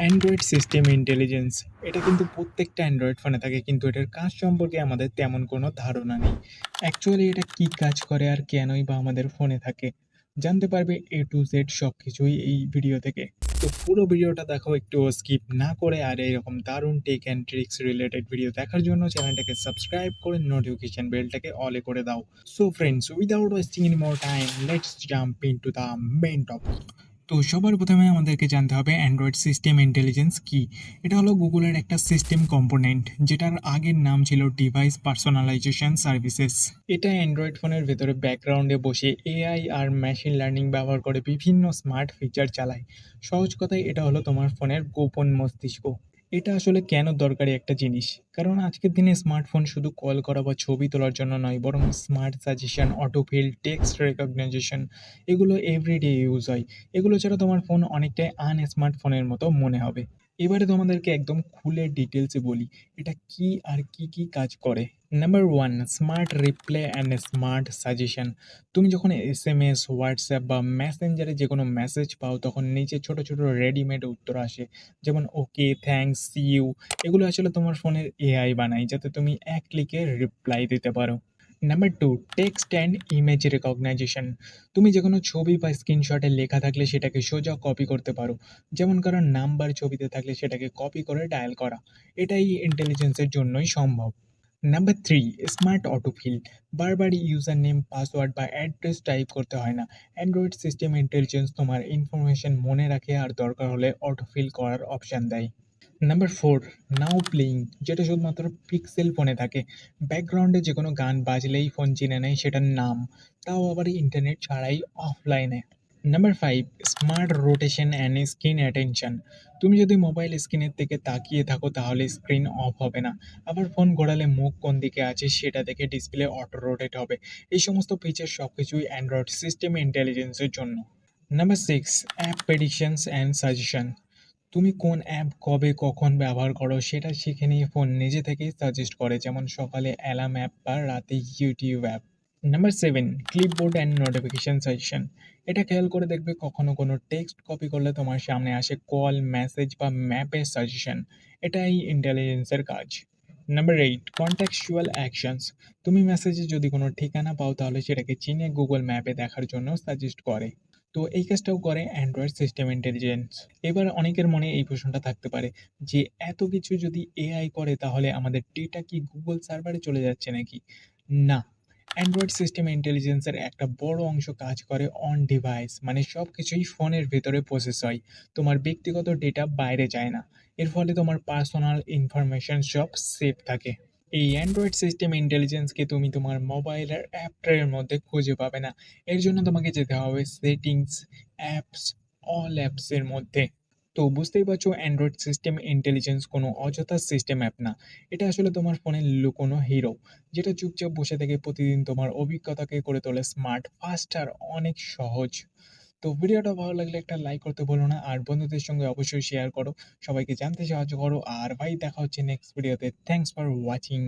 Android system intelligence এটা কিন্তু প্রত্যেকটা অ্যান্ড্রয়েড ফোনে থাকে, কিন্তু এটার কাজ সম্পর্কে আমাদের তেমন কোনো ধারণা নেই। অ্যাকচুয়ালি এটা কি কাজ করে আর কেনই বা আমাদের ফোনে থাকে? জানতে পারবে এ টু জেড সব কিছুই এই ভিডিও থেকে। তো পুরো ভিডিওটা দেখো একটু স্কিপ না করে, আর এরকম দারুণ tech and tricks related video দেখার জন্য চ্যানেলটাকে সাবস্ক্রাইব করে নোটিফিকেশন বেলটাকে অলে করে দাও। So friends without wasting any more time let's jump into the main topic তো সবার প্রথমে আমাদেরকে জানতে হবে অ্যান্ড্রয়েড সিস্টেম ইন্টেলিজেন্স কি? এটা হলো গুগলের একটা সিস্টেম কম্পোনেন্ট যেটার আগের নাম ছিল ডিভাইস পার্সোনালাইজেশন সার্ভিসেস এটা অ্যান্ড্রয়েড ফোনের ভেতরে ব্যাকগ্রাউন্ডে বসে এআই আর মেশিন লার্নিং ব্যবহার করে বিভিন্ন স্মার্ট ফিচার চালায়। সহজ কথায়, এটা হলো তোমার ফোনের গোপন মস্তিষ্ক। এটা আসলে কেন দরকারি একটা জিনিস? কারণ আজকের দিনে স্মার্টফোন শুধু কল করা বা ছবি তোলার জন্য নয়, বরং smart suggestion autofill text recognition এগুলো এভরিডে ইউজ হয়। এগুলো ছাড়া তোমার ফোন অনেকটাই আন স্মার্টফোনের মতো মনে হবে। এবারে তোমাদেরকে একদম খুলে ডিটেলসে বলি, এটা কি আর কি কি কাজ করে? Number one smart reply and smart suggestion তুমি যখন এস এম এস হোয়াটসঅ্যাপ বা মেসেঞ্জারে যে কোনো মেসেজ পাও, তখন নিচে ছোট ছোট রেডিমেড উত্তর আসে। যেমন, ওকে থ্যাঙ্কস সি ইউ এগুলো আসলে তোমার ফোনের এআই বানায়, যাতে তুমি এক ক্লিকে রিপ্লাই দিতে পারো। Number two text and image recognition তুমি যে কোনো ছবি বা স্ক্রিনশটে লেখা থাকলে সেটাকে সোজা কপি করতে পারো। যেমন কারও নাম্বার ছবিতে থাকলে সেটাকে কপি করে ডায়াল করা। এটাই ইন্টেলিজেন্সের জন্যই সম্ভব। নাম্বার থ্রি স্মার্ট অটোফিল বারবার ইউজার নেম পাসওয়ার্ড বা অ্যাড্রেস টাইপ করতে হয় না। অ্যান্ড্রয়েড সিস্টেম ইন্টেলিজেন্স তোমার ইনফরমেশন মনে রাখে আর দরকার হলে অটোফিল করার অপশান দেয়। নাম্বার ফোর নাও প্লেইং যেটা শুধুমাত্র পিক্সেল ফোনে থাকে। ব্যাকগ্রাউন্ডে যে কোনো গান বাজলেই ফোন চিনে নেয় সেটার নাম, তাও আবার ইন্টারনেট ছাড়াই অফলাইনে number five smart rotation and screen attention তুমি যদি মোবাইল স্ক্রিনের দিকে তাকিয়ে থাকো তাহলে স্ক্রিন অফ হবে না। আবার ফোন ঘোরালে মুখ কোন দিকে আছে সেটা দেখে ডিসপ্লে অটো রোটেট হবে। এই সমস্ত ফিচার সব কিছুই অ্যান্ড্রয়েড সিস্টেম ইন্টেলিজেন্সের জন্য। Number six app predictions and suggestion তুমি কোন অ্যাপ কবে কখন ব্যবহার করো সেটা শিখে নিয়ে ফোন নিজে থেকেই সাজেস্ট করে, যেমন সকালে অ্যালার্ম অ্যাপ বা রাতে YouTube app number seven clipboard and notification suggestion এটা খেয়াল করে দেখবে কখনো কোনো টেক্সট কপি করলে তোমার সামনে আসে কল মেসেজ বা ম্যাপের সাজেশন এটাই ইন্টেলিজেন্সের কাজ। নাম্বার এইট কন্ট্যাকচুয়াল অ্যাকশনস তুমি মেসেজে যদি কোনো ঠিকানা পাও তাহলে সেটাকে চিনে গুগল ম্যাপে দেখার জন্য সাজেস্ট করে। তো এই কাজটাও করে অ্যান্ড্রয়েড সিস্টেম ইন্টেলিজেন্স এবার অনেকের মনে এই প্রশ্নটা থাকতে পারে যে, এত কিছু যদি এআই করে তাহলে আমাদের ডেটা কি গুগল সার্ভারে চলে যাচ্ছে নাকি? না। অ্যান্ড্রয়েড সিস্টেম ইন্টেলিজেন্সের একটা বড় অংশ কাজ করে অন ডিভাইস মানে সব কিছুই ফোনের ভেতরে প্রসেস হয়। তোমার ব্যক্তিগত ডেটা বাইরে যায় না। এর ফলে তোমার পার্সোনাল ইনফরমেশন সব সেফ থাকে। এই অ্যান্ড্রয়েড সিস্টেম ইন্টেলিজেন্সকে তুমি তোমার মোবাইলের অ্যাপ ট্রের মধ্যে খুঁজে পাবে না। এর জন্য তোমাকে যেতে হবে সেটিংস অ্যাপস অল অ্যাপসের মধ্যে। তো বুঝতেই পারছ অ্যান্ড্রয়েড সিস্টেম ইন্টেলিজেন্স কোনো অযথা সিস্টেম অ্যাপ না। এটা আসলে তোমার ফোনের লুকোনো হিরো যেটা চুপচাপ বসে থেকে প্রতিদিন তোমার অভিজ্ঞতাকে করে তোলে স্মার্ট ফাস্ট আর অনেক সহজ। তো ভিডিওটা ভালো লাগলে একটা লাইক করতে বলো না, আর বন্ধুদের সঙ্গে অবশ্যই শেয়ার করো। সবাইকে জানতে সাহায্য করো, আর ভাই দেখা হচ্ছে নেক্সট ভিডিওতে থ্যাংকস ফর ওয়াচিং